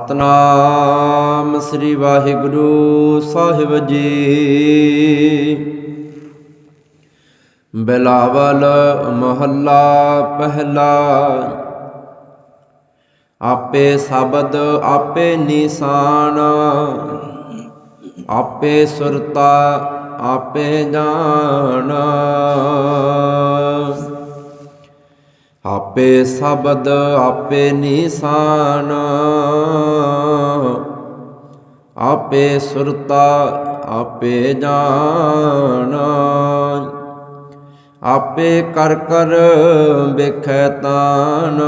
ਸਤਨਾਮ ਸ੍ਰੀ ਵਾਹਿਗੁਰੂ ਸਾਹਿਬ ਜੀ। ਬਿਲਾਵਲ ਮਹੱਲਾ ਪਹਿਲਾ। ਆਪੇ ਸ਼ਬਦ ਆਪੇ ਨਿਸ਼ਾਨ। ਆਪੇ ਸੁਰਤਾ ਆਪੇ ਜਾਣਾ ਆਪੇ ਸ਼ਬਦ, ਆਪੇ ਨਿਸ਼ਾਨ। ਆਪੇ ਸੁਰਤਾ, ਆਪੇ ਜਾਣ ਆਪੇ ਕਰ ਕਰ ਵੇਖੈ ਤਾਨ।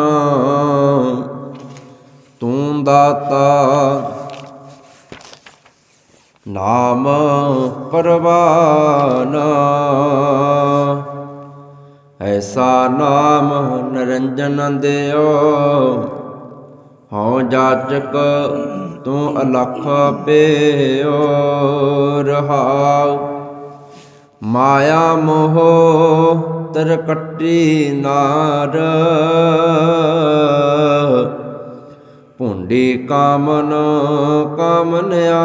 ਤੂੰ ਦਾਤਾ ਨਾਮ ਪਰਵਾਨ। ਐਸਾ ਨਾਮ ਨਰੰਜਨ ਦਿਓ। ਹਉ ਜਾਚਕ ਤੂੰ ਅਲਖ ਪਿਓ, ਰਹਾਉ। ਮਾਇਆ ਮੋਹ ਤਰ ਕੱਟੀ ਨਾਰ। ਭੁੰਡੀ ਕਾਮਨ ਕਾਮਨਿਆ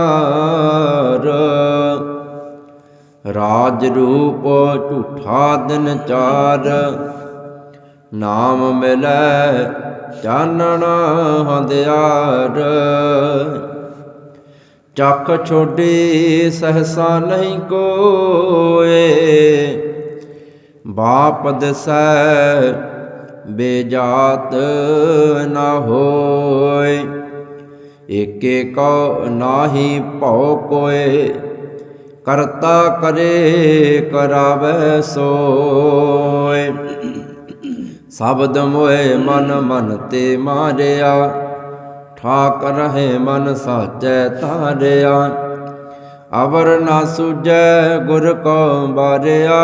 ਰਾਜ ਰੂਪ ਝੂਠਾ ਦਿਨ ਚਾਰ। ਨਾਮ ਮਿਲੈ ਚਾਨਣ ਹੰਦਿਆਰ ਚੱਕ ਛੋਡੀ ਸਹਸਾ ਨਹੀਂ ਕੋਏ। ਬਾਪ ਦਸੈ ਬੇਜਾਤ ਨਾ ਹੋਏ। ਏਕੇ ਕਉ ਨਾਹੀ ਭਉ ਕੋਏ। ਕਰਤਾ ਕਰੇ ਕਰਾਵੇ ਸੋਏ। ਸ਼ਬਦ ਮੋਏ ਮਨ ਮਨ ਤੇ ਮਾਰਿਆ, ਠਾਕ ਰਹੇ ਮਨ ਸਾਚੈ ਤਾਰਿਆ ਅਵਰ ਨਾ ਸੁਜੈ ਗੁਰ ਕੋ ਬਾਰਿਆ।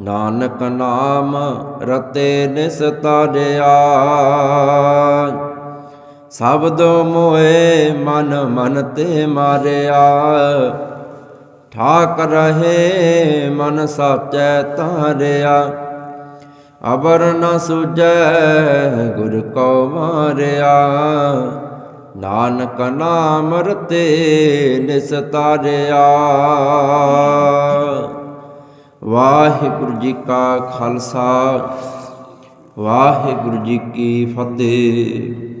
ਨਾਨਕ ਨਾਮ ਰਤੇ ਨਿਸਤਾਰਿਆ ਸ਼ਬਦ ਮੋਏ ਮਨ ਮਨ ਤੇ ਮਾਰਿਆ। ਠਾਕ ਰਹੇ ਮਨ ਸਾਚੈ ਤਾਰਿਆ। ਅਬਰ ਨ ਸੁਜੈ ਗੁਰ ਕੋ ਮਾਰਿਆ। ਨਾਨਕ ਨਾਮ ਰਤੇ ਨਿਸਤਾਰਿਆ ਵਾਹਿਗੁਰੂ ਜੀ ਕਾ ਖਾਲਸਾ, ਵਾਹਿਗੁਰੂ ਜੀ ਕੀ ਫਤਿਹ।